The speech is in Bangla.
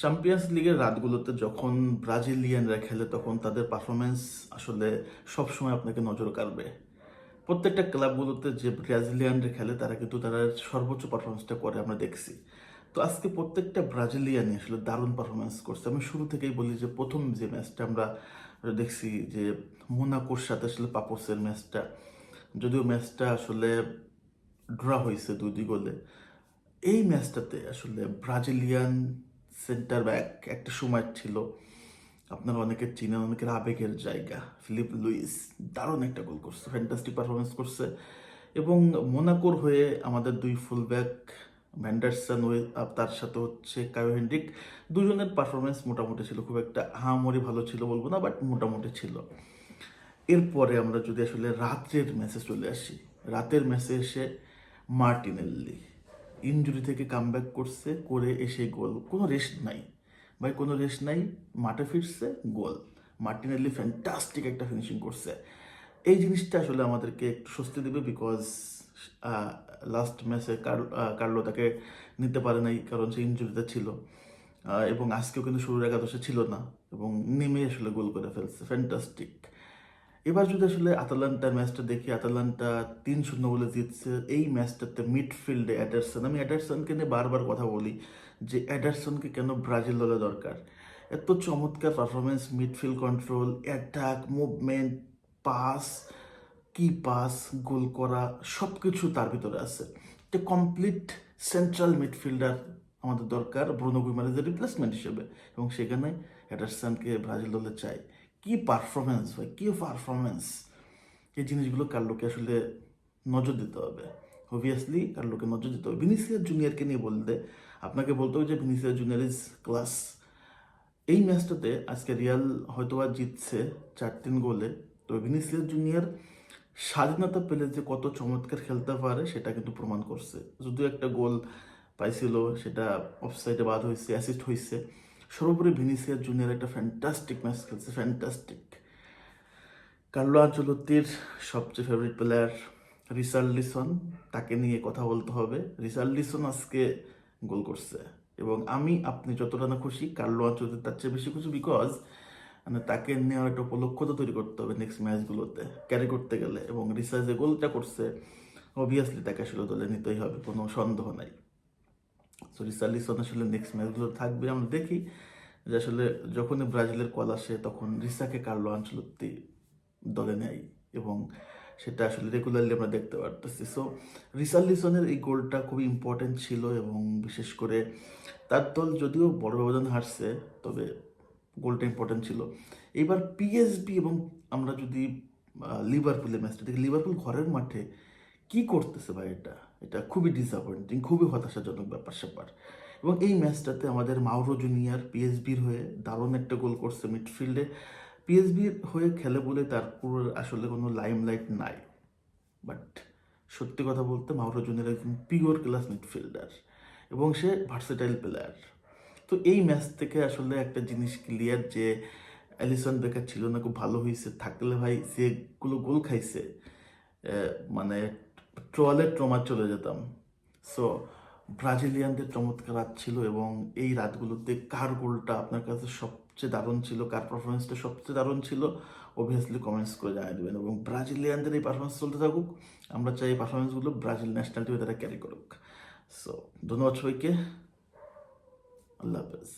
চ্যাম্পিয়ন্স লিগের রাতগুলোতে যখন ব্রাজিলিয়ানরা খেলে, তখন তাদের পারফরমেন্স আসলে সবসময় আপনাকে নজর কাড়বে। প্রত্যেকটা ক্লাবগুলোতে যে ব্রাজিলিয়ানরা খেলে, তারা কিন্তু তারা সর্বোচ্চ পারফরমেন্সটা করে আমরা দেখছি। তো আজকে প্রত্যেকটা ব্রাজিলিয়ানই আসলে দারুণ পারফরমেন্স করছে। আমি শুরু থেকেই বলি যে প্রথম যে ম্যাচটা আমরা দেখছি যে মোনাকোর সাথে আসলে পাপোসের ম্যাচটা যদিও ম্যাচটা আসলে ড্র হয়েছে দুই দুই গোলে, এই ম্যাচটাতে আসলে ব্রাজিলিয়ান সেন্টার ব্যাক একটা সময় ছিল। আপনারা অনেকে চিনেন, অনেকের আবেগের জায়গা। ফিলিপ লুইস দারুণ একটা গোল করছে ফ্যান্টাস্টিক পারফরমেন্স করছে। এবং মোনাকোর হয়ে আমাদের দুই ফুল ব্যাক ভ্যান্ডারসন ওয়ে তার সাথে হচ্ছে কায়ো হেন্ড্রিক দুজনের পারফরমেন্স মোটামুটি ছিল। খুব একটা হামরি ভালো ছিল বলব না বাট মোটামুটি ছিল। এরপরে আমরা যদি আসলে রাত্রের ম্যাচে চলে আসি, রাতের ম্যাচে এসে মার্টিনেল্লি ইনজুরি থেকে কামব্যাক করছে, করে এসে গোল কোনো রেস্ট নাই। ভাই, কোনো রেস্ট নাই। মাঠে ফিরছে গোল মার্টিনেল্লি ফ্যান্টাস্টিক একটা ফিনিশিং করছে। এই জিনিসটা আসলে আমাদেরকে একটু স্বস্তি দেবে বিকজ লাস্ট ম্যাচে কার্লো তাকে নিতে পারে নাই, কারণ সে ইনজুরিতে ছিল। এবং আজকেও কিন্তু শুরুর একাদশে ছিল না। এবং নেমে আসলে গোল করে ফেলছে। ফ্যান্টাস্টিক এবার যদি আসলে আতালান্টার ম্যাচটা দেখি, আতালান্টা তিন শূন্য বলে জিতছে, এই ম্যাচটাতে মিডফিল্ডে অ্যাডারসন, আমি অ্যাডারসনকে নিয়ে বারবার কথা বলি যে অ্যাডারসনকে কেন ব্রাজিল দলে দরকার? এত চমৎকার performance midfield control attack movement pass কি পাস গোল করা সব কিছু তার ভিতরে আছে। একটা কমপ্লিট সেন্ট্রাল মিডফিল্ডার আমাদের দরকার, ব্রুনো গুইমারেজের রিপ্লেসমেন্ট হিসেবে। এবং সেখানে অ্যাডারসনকে ব্রাজিল দলে চাই। কি পারফরমেন্স ভাই, কি পারফরমেন্স এই জিনিসগুলো কার লোকে আসলে নজর দিতে হবে? অবভিয়াসলি কার লোকে নজর দিতে হবে? ভিনিসিয়াস জুনিয়রকে নিয়ে বলতে, আপনাকে বলতে হবে যে ভিনিসিয়াস জুনিয়র ইজ ক্লাস এই ম্যাচটাতে আজকে রিয়াল হয়তো বা জিতছে চার তিন গোলে তো ভিনিসিয়াস জুনিয়র স্বাধীনতা পেলে যে কত চমৎকার খেলতে পারে সেটা কিন্তু প্রমাণ করছে। যদিও একটা গোল পাইছিল, সেটা অফসাইডে বাদ হয়েছে অ্যাসিস্ট হয়েছে সর্বোপরি ভিনিসিয়াস জুনিয়র একটা ফ্যান্টাস্টিক ম্যাচ খেলছে ফ্যান্টাস্টিক কার্লো আঞ্চলতির সবচেয়ে ফেভারিট প্লেয়ার রিসার্লিসন তাকে নিয়ে কথা বলতে হবে। রিসার্লিসন আজকে গোল করছে এবং আমি, আপনি যতটা না খুশি কার্লো আঞ্চলতি তার চেয়ে বেশি খুশি বিকজ মানে তাকে নেওয়ার একটা উপলক্ষ তো তৈরি করতে হবে নেক্সট ম্যাচগুলোতে ক্যারি করতে গেলে এবং রিসা যে গোলটা করছে অবভিয়াসলি তাকে আসলে দলে নিতেই হবে, কোনো সন্দেহ নাই। সো রিসার্লিসন আসলে নেক্সট ম্যাচগুলো থাকবে। আমরা দেখি যে আসলে যখনই ব্রাজিলের কল আসে, তখন রিসাকে কার্লো আঞ্চলত্তি দলে নেয় এবং সেটা আসলে রেগুলারলি আমরা দেখতে পারতেছি। সো রিসার্লিসনের এই গোলটা খুবই ইম্পর্টেন্ট ছিল এবং বিশেষ করে তার দল যদিও বড় ব্যবধান হারছে, তবে গোলটা ইম্পর্টেন্ট ছিল। এবার পিএসবি এবং আমরা যদি লিভারপুলের ম্যাচটা দেখি লিভারপুল ঘরের মাঠে কি করতেছে ভাই এটা? এটা খুবই ডিসঅ্যাপয়েন্টিং খুবই হতাশাজনক ব্যাপার স্যাপার। এবং এই ম্যাচটাতে আমাদের মাউরো জুনিয়র পিএসবির হয়ে দারুণ একটা গোল করছে মিডফিল্ডে। পিএসবির হয়ে খেলে বলে তার পুরো আসলে কোনো লাইমলাইট নাই। বাট সত্যি কথা বলতে মাউরো জুনিয়র একজন পিওর ক্লাস মিডফিল্ডার এবং সে ভার্সেটাইল প্লেয়ার তো এই ম্যাচ থেকে আসলে একটা জিনিস ক্লিয়ার যে অ্যালিসন বেকার ছিল না, খুব ভালো হয়েছে থাকলে ভাই যেগুলো গোল খাইছে মানে ট্রলে ট্রমা চলে যেতাম। সো ব্রাজিলিয়ানদের চমৎকার রাত ছিল এবং এই রাতগুলোতে কার গোলটা আপনার কাছে সবচেয়ে দারুণ ছিল, কার পারফরমেন্সটা সবচেয়ে দারুণ ছিল অবভিয়াসলি কমেন্টস করে জানিয়ে দেবেন এবং ব্রাজিলিয়ানদের এই পারফরমেন্স চলতে থাকুক, আমরা চাই এই পারফরমেন্সগুলো ব্রাজিল ন্যাশনাল টিমে তারা ক্যারি করুক। সো ধন্যবাদ সবাইকে। আল্লাহ হাফেজ।